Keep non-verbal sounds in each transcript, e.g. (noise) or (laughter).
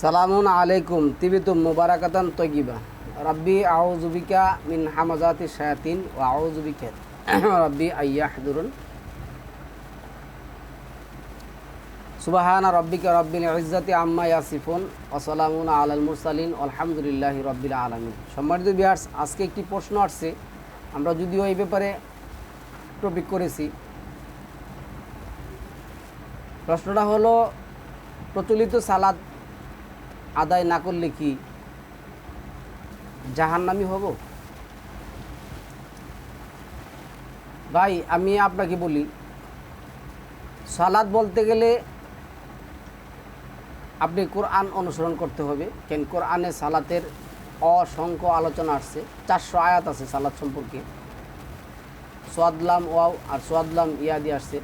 সালামুন আলাইকুম, তিবিতুম মুবারাকাতান তৈগিবা রাব্বি আউজুবিকা মিন হামাজাতি শায়াতিন ও আউজুবিকা (coughs) রাব্বি আইয়া হাদুরুন সুবাহানা রব্বিকা রব্বিল ইজ্জাতি আম্মা ইয়াসিফুন ওসালামুন আলাল মুরসালিন আলহামদুলিল্লাহি রব্বিল আলামিন। সম্মানিত বিহার্স আজকে একটি প্রশ্ন আসছে। আমরা যদিও এই ব্যাপারে টপিক করেছি। প্রশ্নটা হলো, প্রচলিত সালাদ আদায় না করলে কি জাহান্নামি হব? ভাই, আমি আপনাকে বলি সালাদ বলতে গেলে আপনি কোরআন অনুসরণ করতে হবে, কেন কোরআনে সালাতের অসংখ্য আলোচনা আসছে, চারশো আয়াত আছে সালাদ সম্পর্কে। সোয়াদলাম ওয়াও আর সোয়াদলাম ইয়াদি আসছে।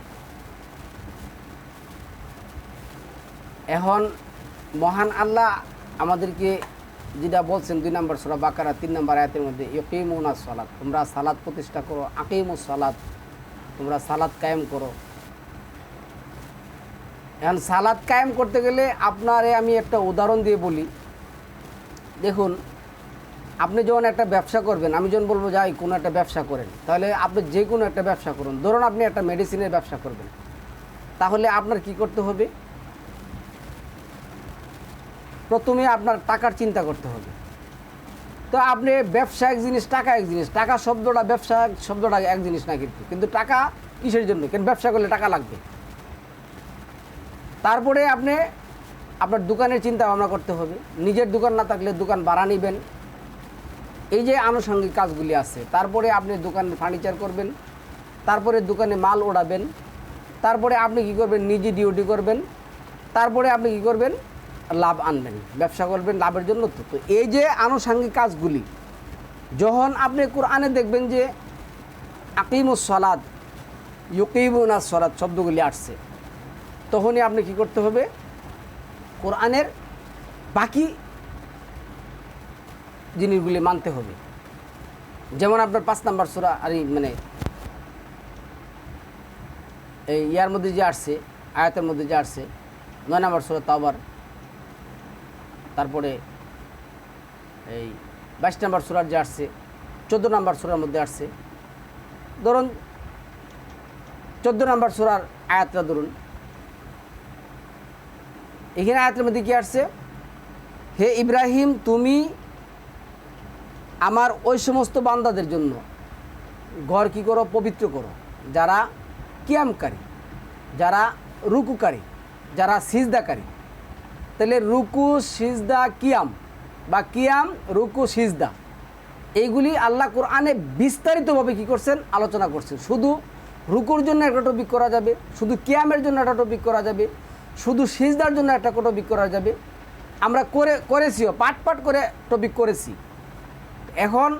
এখন মহান আল্লাহ আমাদেরকে যেটা বলছেন দুই নম্বর সোরা বাকারা, তিন নম্বর আয়াতের মধ্যে ইকিমুনা সালাদ তোমরা সালাদ প্রতিষ্ঠা করো আকিমুস সালাদ তোমরা সালাদ কায়েম করো এখন সালাদ কায়েম করতে গেলে আপনারে আমি একটা উদাহরণ দিয়ে বলি। দেখুন, আপনি যখন একটা ব্যবসা করবেন, আমি যখন বলব যাই কোনো একটা ব্যবসা করেন তাহলে আপনি যে কোনো একটা ব্যবসা করুন। ধরুন আপনি একটা মেডিসিনের ব্যবসা করবেন। তাহলে আপনার কি করতে হবে? প্রথমে আপনার টাকার চিন্তা করতে হবে। তো আপনি ব্যবসা এক জিনিস, টাকা এক জিনিস। টাকা শব্দটা ব্যবসা শব্দটা এক জিনিস না কিন্তু। কিন্তু টাকা কিসের জন্য? কেন ব্যবসা করলে টাকা লাগবে? তারপরে আপনি আপনার দোকানের চিন্তা ভাবনা করতে হবে। নিজের দোকান না থাকলে দোকান ভাড়া নেবেন। এই যে আনুষঙ্গিক কাজগুলি আছে। তারপরে আপনি দোকানে ফার্নিচার করবেন। তারপরে দোকানে মাল ওড়াবেন। তারপরে আপনি কি করবেন? নিজে ডিউটি করবেন। তারপরে আপনি কি করবেন? লাভ আনবেন, ব্যবসা করবেন লাভের জন্য তো। তো এই যে আনুষঙ্গিক কাজগুলি, যখন আপনি কোরআনে দেখবেন যে আকিমুস সলাদ ইউকিমুনা সলাদ শব্দগুলি আসছে, তখনই আপনি কি করতে হবে? কোরআনের বাকি জিনিসগুলি মানতে হবে। যেমন আপনার পাঁচ নাম্বার সোরা আর মানে এই ইয়ার মধ্যে যে আসছে, আয়াতের মধ্যে যে আসছে, নয় নাম্বার সুরা তাওবার তারপরে এই বাইশ নাম্বার সুরার যে আসছে, চোদ্দ নাম্বার সুরার মধ্যে আসছে। ধরুন, চোদ্দ নাম্বার সুরার আয়াতটা ধরুন। এখানে আয়াতের মধ্যে কি আসছে? হে ইব্রাহিম, তুমি আমার ওই সমস্ত বান্দাদের জন্য ঘর কি করো? পবিত্র করো। যারা কিয়ামকারী, যারা রুকুকারী, যারা সিজদাকারী তাহলে রুকু, সিজদা, কিয়াম। বা কিয়াম, রুকু, সিজদা। এইগুলি আল্লাহ কোরআনে বিস্তারিতভাবে কি করছেন? আলোচনা করছেন। শুধু রুকুর জন্য একটা টপিক করা যাবে, শুধু কিয়ামের জন্য একটা টপিক করা যাবে, শুধু সিজদার জন্য একটা টপিক করা যাবে। আমরা করে, করেছিও পাট পাট করে টপিক করেছি। এখন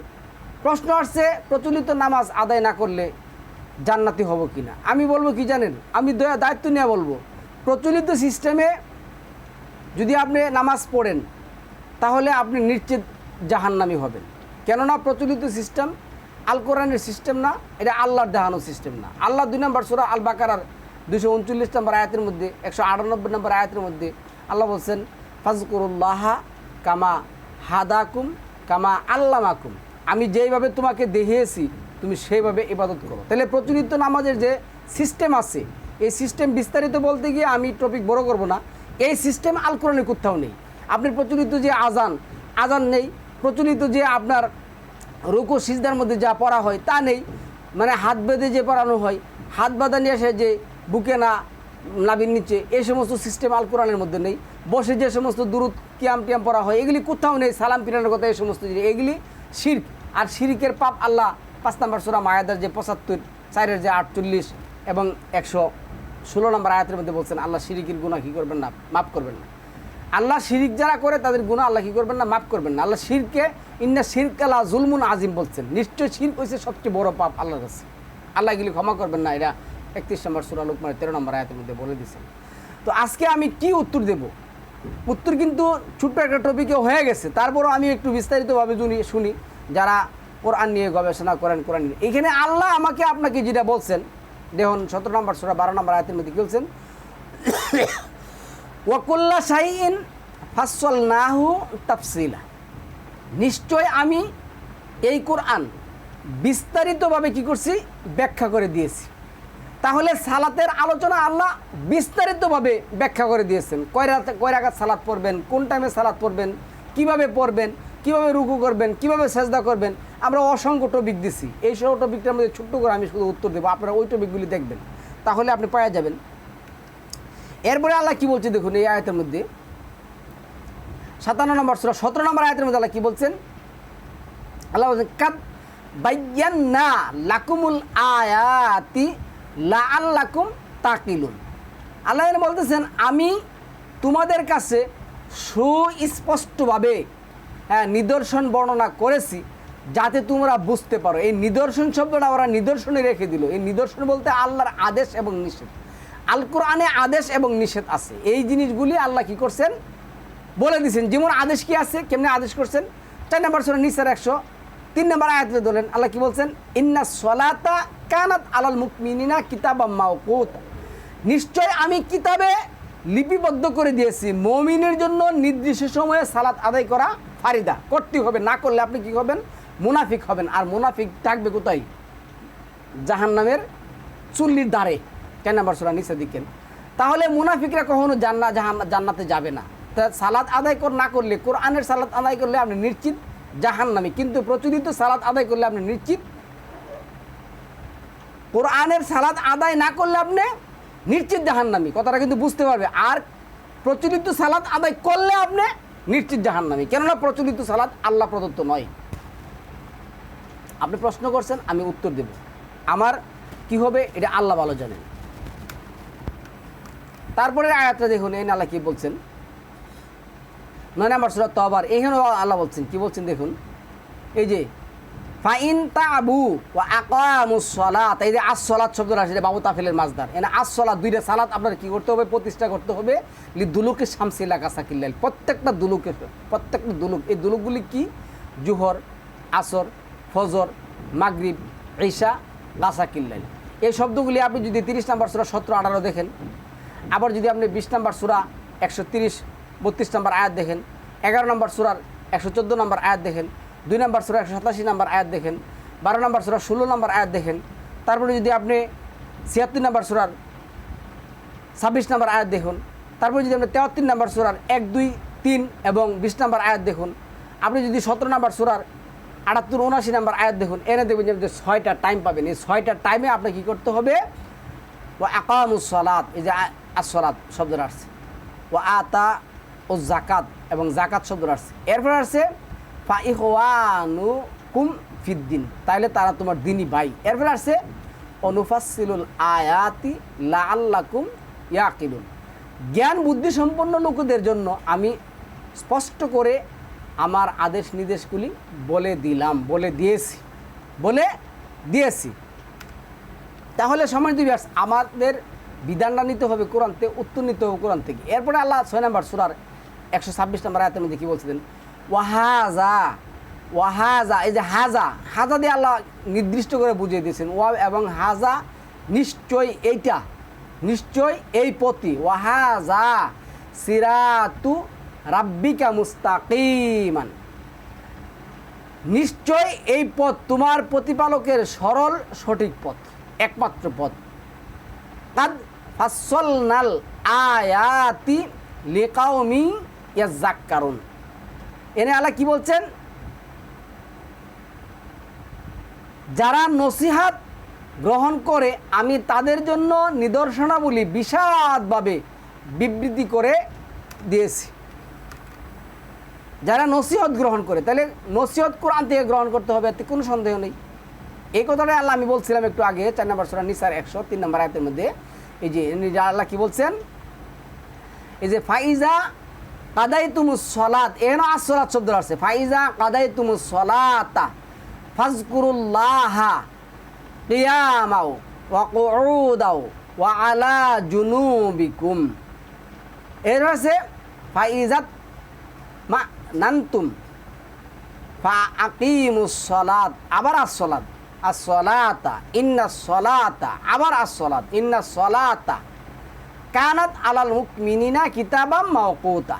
প্রশ্ন আসছে, প্রচলিত নামাজ আদায় না করলে জান্নাতি হব কি না আমি বলব কি জানেন? আমি দয়া, দায়িত্ব নিয়ে বলব, প্রচলিত সিস্টেমে যদি আপনি নামাজ পড়েন, তাহলে আপনি নিশ্চিত জাহান্নামি হবেন। কেননা প্রচলিত সিস্টেম আল কোরআনের সিস্টেম না, এটা আল্লাহর দেহানো সিস্টেম না। আল্লাহ দুই নম্বর সুরা আল বাকারার দুশো উনচল্লিশ নম্বর আয়াতের মধ্যে, একশো আটানব্বই নম্বর আয়াতের মধ্যে আল্লাহ বলছেন, ফাজকুরুল্লাহ কামা হাদাকুম কামা আল্লামাকুম। আমি যেইভাবে তোমাকে দেখিয়েছি, তুমি সেইভাবে ইবাদত করো। তাহলে প্রচলিত নামাজের যে সিস্টেম আছে, এই সিস্টেম বিস্তারিত বলতে গিয়ে আমি টপিক বড় করব না। এই সিস্টেম আল কোরআনে কোথাও নেই। আপনি প্রচলিত যে আজান আজান নেই, প্রচলিত যে আপনার রুকু, সিজদার মধ্যে যা পড়া হয় তা নেই মানে হাত বেঁধে যে পড়ানো হয়, হাত বাঁধা নিয়ে এসে যে বুকে না নাবির নিচে এই সমস্ত সিস্টেম আল কোরআনের মধ্যে নেই। বসে যে সমস্ত দূরত কিয়াম টিয়াম পড়া হয়, এগুলি কোথাও নেই, সালাম পিরানোর কথা এই সমস্ত জিনিস। এগুলি শির্ক। আর শিরিকের পাপ আল্লাহ পাঁচ নম্বর সুরা মায়াদার যে পঁচাত্তর, চারের যে আটচল্লিশ এবং একশো ষোলো নম্বর আয়াতের মধ্যে বলছেন, আল্লাহ শিরিকের গুণা কী করবেন না? মাফ করবেন না। আল্লাহ শিরিক যারা করে, তাদের গুণা আল্লাহ কী করবেন না? মাফ করবেন না। আল্লাহ শিরকে ইন্না শিরকালা জুলমুন আজিম বলছেন। নিশ্চয় শির্ক হয়েছে সবচেয়ে বড় পাপ আল্লাহর কাছে। আল্লাহ এগুলি ক্ষমা করবেন না। এরা একত্রিশ নম্বর সুরা লোকমানের তেরো নম্বর আয়াতের মধ্যে বলে দিয়েছেন তো আজকে আমি কি উত্তর দেব? উত্তর কিন্তু ছোট্ট একটা টপিকে হয়ে গেছে। তারপরও আমি একটু বিস্তারিতভাবে শুনি শুনি। যারা কোরআন নিয়ে গবেষণা করেন, কোরআন নিয়ে। এখানে আল্লাহ আমাকে আপনাকে যেটা বলছেন দেখুন, সতেরো নম্বর সুরা, বারো নম্বর আয়াতের মধ্যে কি বলছেন, ওয়াকুল্লা শাহিন ফাসল নাহু তাফসিলা। নিশ্চয় আমি এই কোরআন বিস্তারিতভাবে কি করছি? ব্যাখ্যা করে দিয়েছি। তাহলে সালাতের আলোচনা আল্লাহ বিস্তারিতভাবে ব্যাখ্যা করে দিয়েছেন। কয় রাতে কয় সালাত পড়বেন? কোন টাইমে সালাত পড়বেন? কীভাবে পড়বেন? কীভাবে রুকু করবেন, কীভাবে সেজদা করবেন, আমরা অসংখ্য টপিক দিছি। এই সব টপিকটার মধ্যে ছোট্ট করে আমি শুধু উত্তর দেবো, আপনারা ওই টপিকগুলি দেখবেন। তাহলে আপনি পাওয়া যাবেন। এরপরে আল্লাহ কি বলছে দেখুন এই আয়তের মধ্যে? সাতান্ন নম্বর সুরা, সতেরো নম্বর আয়তের মধ্যে আল্লাহ কি বলছেন? আল্লাহ বলছেন, কাদ বাইয়ান্না লাকুমুল আয়াতি লা আল্লাকুম তাকিলুন। আল্লাহ বলতেছেন, আমি তোমাদের কাছে সুস্পষ্টভাবে নিদর্শন বর্ণনা করেছি যাতে তোমরা বুঝতে পারো। এই নিদর্শন শব্দটা ওরা নিদর্শনে রেখে দিল। এই নিদর্শন বলতে আল্লাহর আদেশ এবং নিষেধ। আল কোরআনে আদেশ এবং নিষেধ আছে। এই জিনিসগুলি আল্লাহ কি করছেন? বলে দিয়েছেন যেমন আদেশ কি আছে? কেমনে আদেশ করছেন? চার নম্বর সুরা নিসার একশো তিন নম্বর আয়াতে ধরেন আল্লাহ কি বলছেন? ইন্না সলাতা কানাত আলাল মুকমিনিনা কিতাবা মাওকুত। নিশ্চয় আমি কিতাবে লিপিবদ্ধ করে দিয়েছি। মমিনের জন্য নির্দিষ্ট সময়ে সালাত আদায় করা ফারিদা। করতে হবে, না করলে আপনি কি হবেন? মুনাফিক হবেন। আর মুনাফিক থাকবে কোথায়? জাহান্নামের চুল্লির দ্বারে। কেন নাম্বার সুরা নিচে দিকেন তাহলে মুনাফিকরা কখনো জান্না জাহান জান্নাতে যাবে না। তা সালাদ আদায় কর, না করলে, কোরআনের সালাদ আদায় করলে আপনি নিশ্চিত জাহান্নামি। কিন্তু প্রচলিত সালাদ আদায় করলে আপনি নিশ্চিত কোরআনের সালাদ আদায় না করলে আপনি নিশ্চিত জাহান্নামি। কথাটা কিন্তু বুঝতে পারবে। আর প্রচলিত সালাদ আদায় করলে আপনি নিশ্চিত জাহান্নামি। কেননা প্রচলিত সালাদ আল্লাহ প্রদত্ত নয়। আপনি প্রশ্ন করছেন, আমি উত্তর দেব। আমার কি হবে, এটা আল্লাহ ভালো জানেন। তারপরে আয়াতটা দেখুন, এই আল্লাহ কি বলছেন? নয় নম্বর সুরাত তবার এইখানেও আল্লাহ বলছেন। কি বলছেন দেখুন? এই যে ফাইন তাবু ও আকামুস সলাত। এই যে আস সলাত শব্দ আসে যে বাবু তাফিলের মাছদার এনে আস সলাত দুইটা সালাত আপনার কি করতে হবে? প্রতিষ্ঠা করতে হবে। লি দুলুকে শামসি এলাকা সাকিল্লাল প্রত্যেকটা দুলুকের প্রত্যেকটা দুলুক। এই দুলুকগুলি কি? জুহর, আসর, ফজর, মাগরিব, ঈশা, গাসা কিল্লাল এই শব্দগুলি আপনি যদি তিরিশ নাম্বার সুরা সতেরো, আঠারো দেখেন, আবার যদি আপনি বিশ নাম্বার সুরা একশো তিরিশ, বত্রিশ নাম্বার আয়াত দেখেন, এগারো নম্বর সুরার একশো চোদ্দ নম্বর আয়াত দেখেন দুই নম্বর সুরা একশো সাতাশি নম্বর আয়াত দেখেন, বারো নম্বর সুরা ষোলো নম্বর আয়াত দেখেন, তারপরে যদি আপনি ছিয়াত্তর নম্বর সুরার ছাব্বিশ নম্বর আয়াত দেখুন, তারপরে যদি আপনি তেয়াত্তর নম্বর সুরার এক, দুই, তিন এবং বিশ নম্বর আয়াত দেখুন, আপনি যদি সতেরো নম্বর সুরার আটাত্তর, উনআশি নম্বর আয়াত দেখুন, এনে দেখবেন যে আপনি ছয়টা টাইম পাবেন। এই ছয়টা টাইমে আপনাকে কী করতে হবে? ও আকামুস সলাত, এই যে আসলাত শব্দটা আসছে। ও আতা ও জাকাত এবং জাকাত শব্দটা আসছে। এরপর আসছে কুম ফিদ্দিন। তাইলে তারা তোমার দিনই ভাই। এরপর আসছে অনুফাসিলুল আয়াতি লা আল্লাকুম ইয়াকিলুন। জ্ঞান, বুদ্ধি সম্পন্ন লোকদের জন্য আমি স্পষ্ট করে আমার আদেশ নির্দেশগুলি বলে দিলাম, বলে দিয়েছি বলে দিয়েছি। তাহলে সময় দিবি আমাদের বিধানটা নিতে হবে কোরআন থেকে উত্তর নিতে হবে কোরআন থেকে। এরপরে আল্লাহ ছয় নম্বর সুরার একশো ছাব্বিশ নম্বর আয়াতের মধ্যে কী বলছিলেন ওয়াহাজা ওয়াহাজা, এই যে হাজা হাজা দিয়ে আল্লাহ নির্দিষ্ট করে বুঝিয়ে দিয়েছেন। ওয়া এবং হাজা নিশ্চয় এইটা নিশ্চয় এই পতি ওয়াহাজা সিরাতু রাব্বিকা মুস্তাকিমান। নিশ্চয় এই পথ তোমার প্রতিপালকের সরল, সঠিক পথ, একমাত্র পথ। কাদ ফাসলনাল আয়াতি লিকাউমি ইয়াজ্জাক্কারুন। এনে আল্লাহ কি বলছেন? যারা নসিহাত গ্রহণ করে, আমি তাদের জন্য নিদর্শনাবলী বিষাদভাবে বিবৃতি করে দিয়েছি। যারা নসিহত গ্রহণ করে, তাহলে নসিহত কোরআন থেকে গ্রহণ করতে হবে, এতে কোনো সন্দেহ নেই। এই কথাটা আল্লাহ আমি বলছিলাম একটু আগে, চার নম্বর সোরা নিসার একশো, তিন নম্বর আয়তের মধ্যে। এই যা আল্লাহ কি বলছেন? এই যে, ফাইজা কাদাই তুমুস সলাত এখানে আসলাত শব্দ আসছে। ফাইজা কাদাই তুমুস সলাতা ফাজকুরুল্লাহা কিয়ামাও ওয়া কুউদাও ওয়া আলা জুনুবিকুম। এর আছে ফাইজাত মা নান্তুম। ফা আকিমুস সলাত আবার আসলাত আসলাতা ইন্না সলাতা আবার আসলাত ইন্না সলাতা কানাত আলাল মুকমিনিনা কিতাবাম মাওকুতা।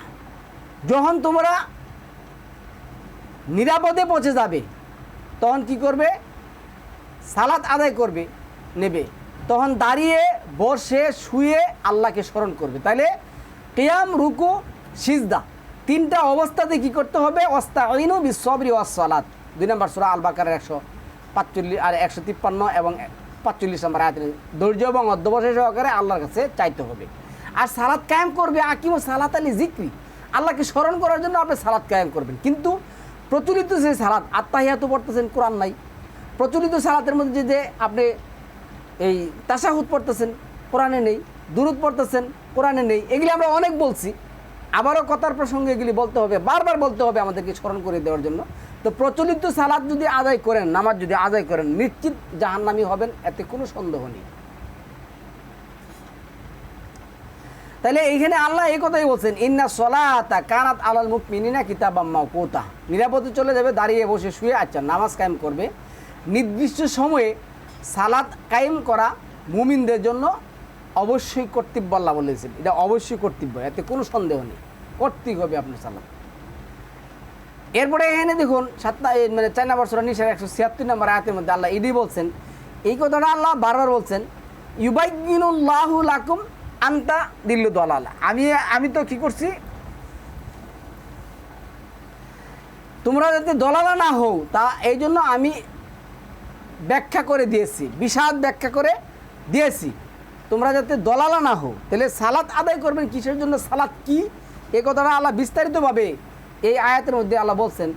যখন তোমরা নিরাপদে পৌঁছে যাবে, তখন কি করবে? সালাত আদায় করবে, নেবে। তখন দাঁড়িয়ে, বসে, শুয়ে আল্লাহকে স্মরণ করবে। তাহলে কেয়াম, রুকু, সিজদা, তিনটা অবস্থাতে কি করতে হবে? অস্তা ঐনু বিশ্ববরি ওয়াসালাত দুই নম্বর সুরা আল একশো পাঁচচল্লিশ আর একশো তিপ্পান্ন এবং পাঁচচল্লিশ নম্বর আয়াত ধৈর্য এবং অধ্যবসায় সহকারে আল্লাহর কাছে চাইতে হবে। আর সালাদ কায়েম করবে আকিম সালাত আলী জিক্রি আল্লাহকে স্মরণ করার জন্য আপনি সালাদ কায়েম করবেন। কিন্তু প্রচলিত যে সালাদ আত্মাহিয়াত পড়তেছেন, কোরআন নাই। প্রচলিত সালাতের মধ্যে যে আপনি এই তাসাহুদ পড়তেছেন, কোরআনে নেই। দুরুদ পড়তেছেন, কোরআনে নেই। এগুলি আমরা অনেক বলছি। আবারও কথার প্রসঙ্গে এগুলি বলতে হবে, বারবার বলতে হবে আমাদেরকে স্মরণ করে দেওয়ার জন্য। তো প্রচলিত সালাদ যদি আদায় করেন, নামাজ যদি আদায় করেন, নিশ্চিত জাহান্নামি হবেন, এতে কোনো সন্দেহ নেই। তাহলে এইখানে আল্লাহ এই কথাই বলছেন, ইন্না সলাতা কানাত আলাল মুখ মিনিনা কিতাব কোতা নিরাপদে চলে যাবে, দাঁড়িয়ে বসে শুয়ে আচ্ছা নামাজ কায়েম করবে। নির্দিষ্ট সময়ে সালাত কায়েম করা মুমিনদের জন্য অবশ্যই কর্তব্য আল্লাহ বলেছেন। এটা অবশ্যই কর্তব্য, এতে কোনো সন্দেহ নেই। কর্তৃক হবে আপনার সালাত। এরপরে এখানে দেখুন, সাতটা মানে চার নম্বর সুরা নিশার একশো ছিয়াত্তর নম্বর আয়াতের মধ্যে আল্লাহ ইডি বলছেন, এই কথাটা আল্লাহ বারবার বলছেন ইউবাইনুল্লাহু লাকুম আন্তা দিল্লু দলাল। আমি আমি তো কি করছি? তোমরা যাতে দলালা না হও, তা এই জন্য আমি ব্যাখ্যা করে দিয়েছি, বিষাদ ব্যাখ্যা করে দিয়েছি। তোমরা যাতে দলালা না হও, তাহলে সালাত আদায় করবেন কিসের জন্য? সালাত কি? এই কথাটা আল্লাহ বিস্তারিতভাবে এই আয়াতের মধ্যে আল্লাহ বলছেন,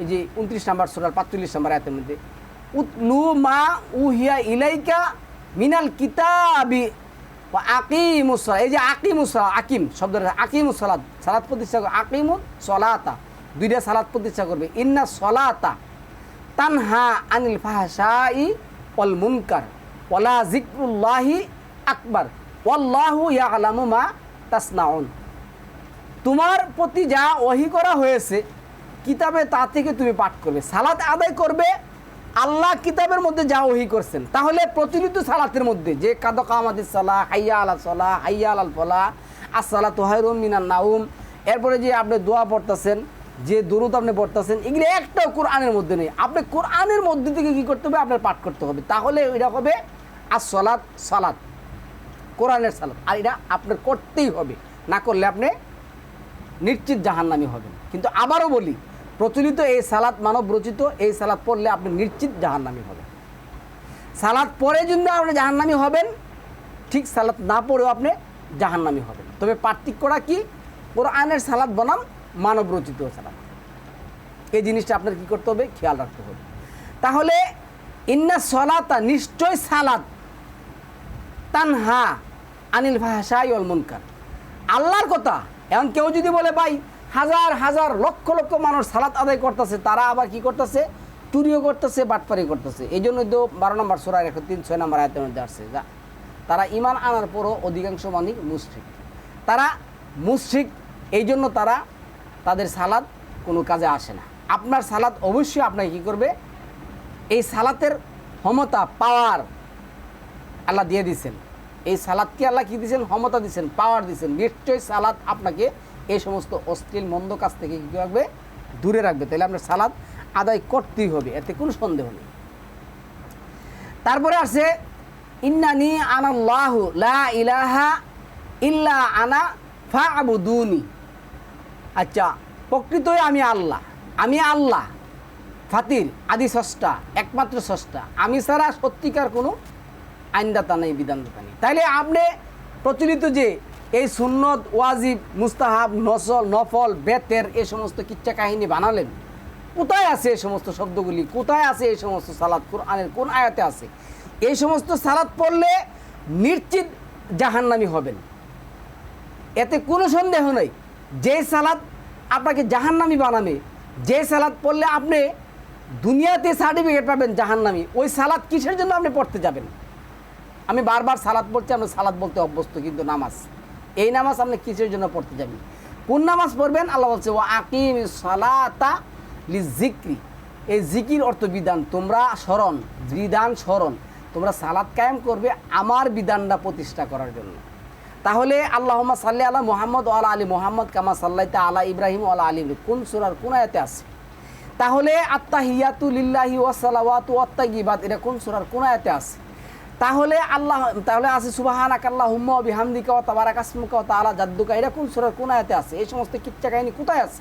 এই যে উনত্রিশ নাম্বার সুরার পাঁচচল্লিশ নাম্বার আয়াতের মধ্যে, উতলু মা উহিয়া ইলাইকা মিনাল কিতাবি আকিমুসলা এই যে আকিমুসলা আকিম শব্দটা আকিমুসলাদ সালাদ প্রতিষ্ঠা করবে আকিমুদ সলাতা, দুইটা সালাদ প্রতিষ্ঠা করবে, ইন্না সলাতা তানহা আনিল ফাহাশাই ওয়াল মুনকার, ওয়ালা জিক্রুল্লাহি আকবার, ওয়াল্লাহু ইয়ালামু মা তাসনাউন। তোমার প্রতি যা ওহি করা হয়েছে, কিতাবে তা থেকে তুমি পাঠ করবে, সালাত আদায় করবে আল্লাহ কিতাবের মধ্যে যা ওহি করছেন, তাহলে প্রচলিত সালাতের মধ্যে, যে কাদ কামাতি সালাহ হাইয়া আলা সালাহ হাইয়া আল ফলা আসসালা তোহাইরুম মিনান নাউম এরপরে যে আপনি দোয়া পড়তেছেন, যে দরুদ আপনি পড়তেছেন, এগুলো একটাও কোরআনের মধ্যে নেই। আপনি কোরআনের মধ্যে থেকে কী করতে হবে? আপনার পাঠ করতে হবে। তাহলে এটা হবে আর সলাৎ সালাত, কোরআনের সালাত। আর এটা আপনার করতেই হবে। না করলে আপনি নিশ্চিত জাহান্নামি হবেন। কিন্তু আবারও বলি প্রচলিত এই সালাত মানব রচিত এই সালাত পড়লে আপনি নিশ্চিত জাহান্নামি হবেন। সালাদ পরে যদি আপনি জাহান্নামি হবেন, ঠিক সালাত না পড়েও আপনি জাহান্নামি হবেন। তবে পার্থক্যটা কি? কোরআনের সালাদ বনাম মানব রচিত সালাদ এই জিনিসটা আপনার কি করতে হবে? খেয়াল রাখতে হবে। তাহলে ইন্না সলাতা নিশ্চয় সালাদ তানহা আনিল ভাষাই অল মুনকার। আল্লাহর কথা এখন কেউ যদি বলে, ভাই হাজার হাজার লক্ষ লক্ষ মানুষ সালাত আদায় করতেছে, তারা আবার কি করতেছে? চুরিও করতেছে, বাটপারি করতেছে। এই জন্য তো বারো নম্বর সোরার একশো তিন, ছয় নম্বর আয়তের মধ্যে আসছে, যা তারা ইমান আনার পরও অধিকাংশ মানুষ মুশ্রিক। তারা মুশ্রিক, এই জন্য তারা তাদের সালাদ কোনো কাজে আসে না। আপনার সালাদ অবশ্যই আপনাকে কী করবে? এই সালাতের ক্ষমতা পাওয়ার আল্লাহ দিয়ে দিছেন এই সালাদকে আল্লাহ কি দিয়েছেন? ক্ষমতা দিয়েছেন পাওয়ার দিয়েছেন। নিশ্চয়ই সালাদ আপনাকে এই সমস্ত অশ্লীল, মন্দ কাজ থেকে কী রাখবে? দূরে রাখবে। তাহলে আপনার সালাদ আদায় করতেই হবে, এতে কোনো সন্দেহ নেই। তারপরে আছে ইন্নানি আনাল্লাহ লা ইলাহা ইল্লা আনা ফা আবুদুনি আচ্ছা প্রকৃতই আমি আল্লাহ। আমি আল্লাহ। ফাতির, আদি স্রষ্টা, একমাত্র স্রষ্টা। আমি ছাড়া সত্যিকার কোনো আইনদাতা নেই, বিধানদাতা নেই। তাইলে আপনি প্রচলিত যে এই সুন্নত, ওয়াজিব, মুস্তাহাব, নসল, নফল, বেতের এই সমস্ত কিচ্ছা কাহিনী বানালেন। কোথায় আছে এই সমস্ত শব্দগুলি? কোথায় আছে এই সমস্ত সালাদ কোরআনের? কোন আয়াতে আছে? এই সমস্ত সালাদ পড়লে নিশ্চিত জাহান্নামি হবেন। এতে কোনো সন্দেহ নেই। যে সালাদ আপনাকে জাহান্নামি বানাবে, যে সালাদ পড়লে আপনি দুনিয়াতে সার্টিফিকেট পাবেন জাহান্নামি, ওই সালাদ কিসের জন্য আপনি পড়তে যাবেন? আমি বারবার সালাদ পড়ছি আপনি সালাদ বলতে অভ্যস্ত, কিন্তু নামাজ। এই নামাজ আপনি কিসের জন্য পড়তে যাবেন? কোন নামাজ পড়বেন? আল্লাহ বলছে ও আকিম সালাতা লি জিক্রি এই জিকির অর্থ বিধান। তোমরা স্মরণ, বিধান স্মরণ। তোমরা সালাদ কায়েম করবে আমার বিধানটা প্রতিষ্ঠা করার জন্য। তাহলে আল্লাহমা সাল্লি আলা মোহাম্মদ আলা আলী মোহাম্মদ কামা সাল্লাইতা আলা ইব্রাহিম আলা আলী কোন সুরার কোন আয়াতে আছে? তাহলে আত্মাহিয়াতু লিল্লাহি ওয়াসালাওয়াতু ওয়াত্তাগিবাত এটা কোন সুরার কোন আয়াতে আছে? তাহলে আল্লাহ, তাহলে আছে সুবাহান আকাল্লাহ হুম্মা বিহামদিকা ও তাবারাক আসমুকা ও তাআলা জাদ্দুকা। এটা কোন সুরার কোন আয়াতে আছে? এই সমস্ত কিচ্ছা কাহিনী কোথায় আছে?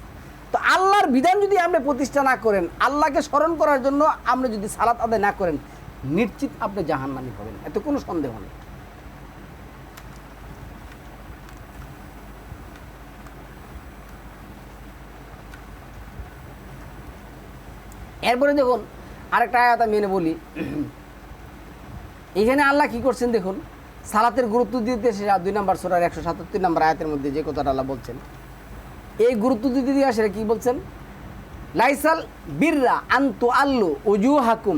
তো আল্লাহর বিধান যদি আপনি প্রতিষ্ঠা না করেন, আল্লাহকে স্মরণ করার জন্য আপনি যদি সালাত আদায় না করেন, নিশ্চিত আপনি জাহান্নামী হবেন। এতে কোনো সন্দেহ নেই। এরপরে দেখুন, আরেকটা আয়াত আমি এনে বলি। এখানে আল্লাহ কি করছেন দেখুন? সালাতের গুরুত্ব দিতে সে দুই নম্বর সোরার একশো সাতাত্তর নম্বর আয়াতের মধ্যে যে কথাটা আল্লাহ বলছেন, এই গুরুত্ব দিতে দিয়ে আসলে কি বলছেন? লাইসাল বিররা আন্তু আল্লু উজু হাকুম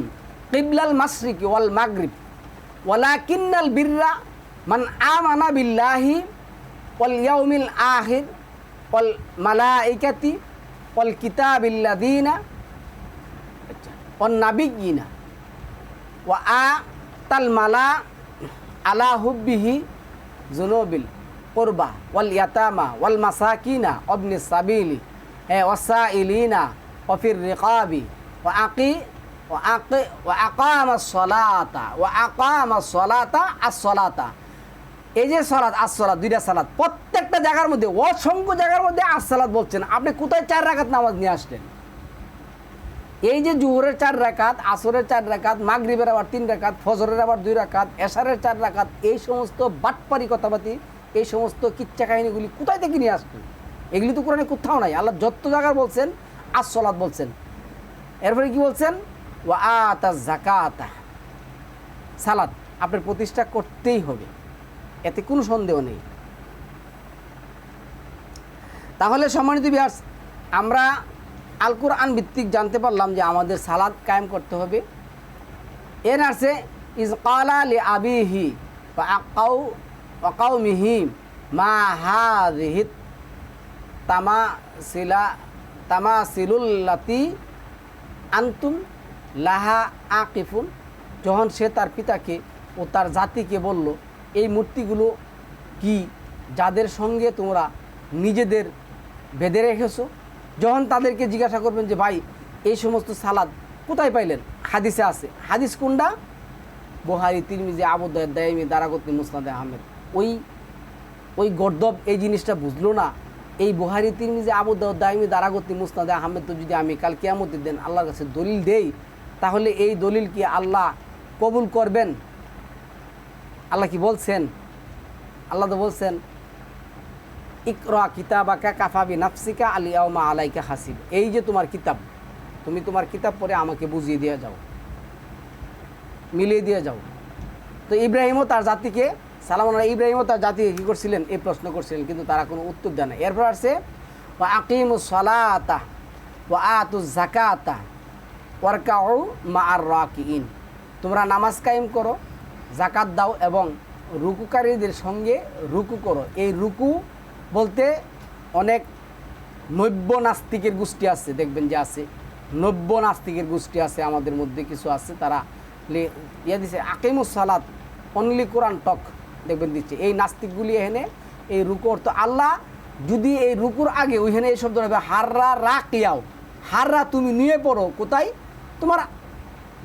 কিবলাল মাসরিকি ওয়াল মাগরিব ওয়ালা কিন্নাল বিররা মান আমানা বিল্লাহি ওয়াল ইয়াউমিল আখির ওয়াল মালাইকাতি ওয়াল কিতাবিল্লাদিনা ওয়ান নাবিগিনা ওয়া আ তাল মালা আলা হুব্বিহি জুনুবিল কোরবা ওয়াল ইয়াতামা ওয়াল মাসাকিনা অবনি সাবিলি হ্যাঁ ওয়াসাইলিনা ওফির রিকাবি, ওয়া আকি ওয়া আকি, ওয়া আকামা সলাতা, ওয়া আকামা সলাতা, আস সলাতা। এই যে সালাত, আস সালাত, দুইটা সালাত, প্রত্যেকটা জায়গার মধ্যে, অসংখ্য জায়গার মধ্যে আস সালাত বলছেন। আপনি কোথায় চার রাকাত নামাজ নিয়ে আসলেন? এই যে জুহরের চার রাকাত, আসরের চার রাকাত, মাগরিবের আবার তিন রাকাত, ফজরের আবার দুই রাকাত, এশারের চার রাকাত, এই সমস্ত বাটপারি কথাবার্তি, এই সমস্ত কিচ্ছা কাহিনীগুলি কোথায় থেকে নিয়ে আসবেন এগুলি তো কোরআনে কোথাও নাই। আল্লাহ যত জায়গার বলছেন আসলাত বলছেন। এরপরে কি বলছেন? ও আতা জাকাতা সালাত আপনার প্রতিষ্ঠা করতেই হবে। এতে কোনো সন্দেহ নেই। তাহলে সম্মানিত বিহার আমরা আল কোরআন ভিত্তিক জানতে পারলাম যে আমাদের সালাদ কায়েম করতে হবে। এর আছে ইজ কালা লি আবিহি আকাউ আকাউ মিহিম মা হা রিহিত তামা সিলা তামা সিলুল্লাতি আন্তুম লাহা আকিফুন। যখন সে তার পিতাকে ও তার জাতিকে বলল, এই মূর্তিগুলো কি যাদের সঙ্গে তোমরা নিজেদের বেঁধে রেখেছো? যখন তাদেরকে জিজ্ঞাসা করবেন যে, ভাই, এই সমস্ত সালাদ কোথায় পাইলেন? হাদিসে আছে। হাদিস কোনটা? বোহারি তিরমিজি আবুদ্দায় দায়মি, দারাগতি, মুসনাদে আহমেদ। ওই ওই গর্দব এই জিনিসটা বুঝলো না। এই বোহারি তিরমিজি আবুদ্দাহ দায়মি, দারাগতি, মুসনাদে আহমেদ তো যদি আমি কাল কেয়ামতের দেন আল্লাহর কাছে দলিল দেই, তাহলে এই দলিল কি আল্লাহ কবুল করবেন? আল্লাহ কি বলছেন? আল্লাহ তো বলছেন ইকরা কিতাবাকা কাফাবি নাফসিকা আলিয়াউমা আলাইকা হাসিব। এই যে তোমার কিতাব, তুমি তোমার কিতাব পড়ে আমাকে বুঝিয়ে দিয়ে যাও, মিলিয়ে দিয়ে যাও। তো ইব্রাহিমও তার জাতিকে, সালাম ইব্রাহিমও তার জাতিকে কী করছিলেন? এই প্রশ্ন করছিলেন, কিন্তু তারা কোনো উত্তর দেয় না। এরপর আসছে ও আকিম সলাতা ও আতু জাকাতা ওয়ারকাউ মা আর রাকিন তোমরা নামাজ কায়েম করো জাকাত দাও এবং রুকুকারীদের সঙ্গে রুকু করো। এই রুকু বলতে অনেক নব্য নাস্তিকের গোষ্ঠী আছে, দেখবেন যে আছে। নব্য নাস্তিকের গোষ্ঠী আছে, আমাদের মধ্যে কিছু আছে, তারা ইয়ে দিছে, আকিমুস সালাত অনলি কোরআন টক, দেখবেন দিচ্ছে। এই নাস্তিকগুলি এখানে, এই রুকু অর্থ আল্লাহ, যদি এই রুকুর আগে ওইখানে এই শব্দ হবে হাররা রা কিয়াও হাররা তুমি নিয়ে পড়ো, কোথায়? তোমার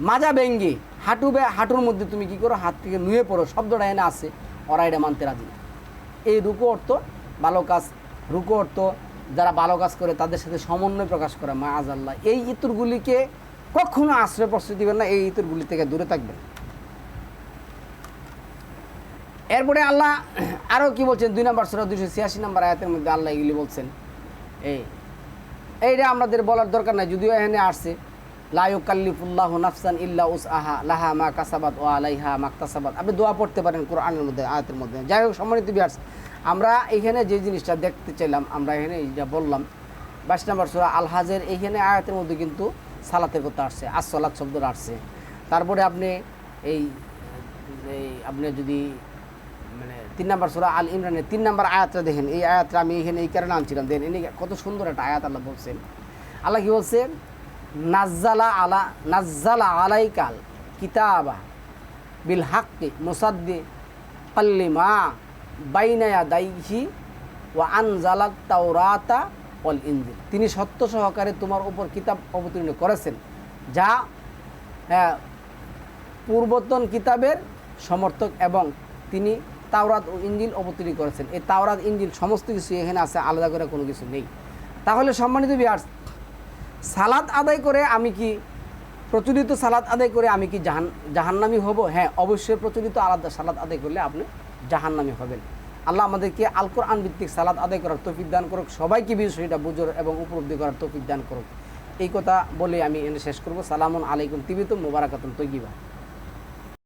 মাজা ভেঙ্গে, হাঁটু বে হাঁটুর মধ্যে তুমি কি করো, হাত থেকে নুয়ে পড়ো, শব্দটা এনে আছে, ওরা এটা মানতে রাজি এই রুকু অর্থ ভালো কাজ রুকু অর্থ যারা ভালো কাজ করে তাদের সাথে সমন্বয় প্রকাশ করে মা আল্লাহ এই ইতরগুলিকে কখনো আশ্রয় প্রশ্রয় দিবেন না, এই ইতরগুলি থেকে দূরে থাকবেন। এরপরে আল্লাহ আরও কি বলছেন? দুই নম্বর সুরা দুশো ছিয়াশি নম্বর আয়াতের মধ্যে আল্লাহ এগুলি বলছেন। এই, এইটা আমাদের বলার দরকার নাই, যদিও এখানে আসছে লাইকাল্লিফুল্লাহ নাফসান ইল্লা উস আহা লাহা মা কাসাবাদ ও আলাইহা মাকতাসাবাদ আপনি দোয়া পড়তে পারেন কোরআনের মধ্যে, আয়াতের মধ্যে। যাই হোক, সম্মানিত বিয়ার্স আমরা এখানে যে জিনিসটা দেখতে চাইলাম, আমরা এখানে যা বললাম, বাইশ নম্বর সুরা আলহাজের এইখানে আয়াতের মধ্যে কিন্তু সালাতের কথা আসছে, আসসালাত শব্দটা আসছে। তারপরে আপনি এই এই আপনি যদি মানে তিন নম্বর সুরা আল ইমরানের তিন নম্বর আয়াতটা দেখেন, এই আয়াতটা আমি এখানে এই কারণে আনছিলাম, দেখেন, এনে কত সুন্দর একটা আয়াত আল্লাহ বলছেন। আল্লাহ কি বলছেন নাজ্জালা আলা, নাজ্জালা আলাইকাল কিতাবা বিল হাক্কি মুসাদ্দি কাল্লিমা বাইনায়া দাইহি ওয়া আনজালাত তাওরাতা ওয়াল ইনজিল। তিনি সত্য সহকারে তোমার উপর কিতাব অবতীর্ণ করেছেন, যা পূর্বতন কিতাবের সমর্থক এবং তিনি তাওরাত ও ইঞ্জিল অবতীর্ণ করেছেন। এই তাওরাত ইঞ্জিল সমস্ত কিছু এখানে আছে, আলাদা করে কোনো কিছু নেই। তাহলে সম্মানিত বিয়ার্স সালাদ আদায় করে আমি কি প্রচলিত সালাদ আদায় করে আমি কি জাহান, জাহান্নামি হব? হ্যাঁ অবশ্যই প্রচলিত আলাদা সালাদ আদায় করলে আপনি জাহান্নামি হবেন। আল্লাহ আমাদেরকে আল কোরআন ভিত্তিক সালাদ আদায় করার তৌফিক দান করুক, সবাইকে বিষয়টা বুঝোর এবং উপলব্ধি করার তৌফিক দান করুক। এই কথা বলে আমি এনে শেষ করব। সালামুন আলাইকুম তিবিতুম মুবারাকাতুন তৈগিবা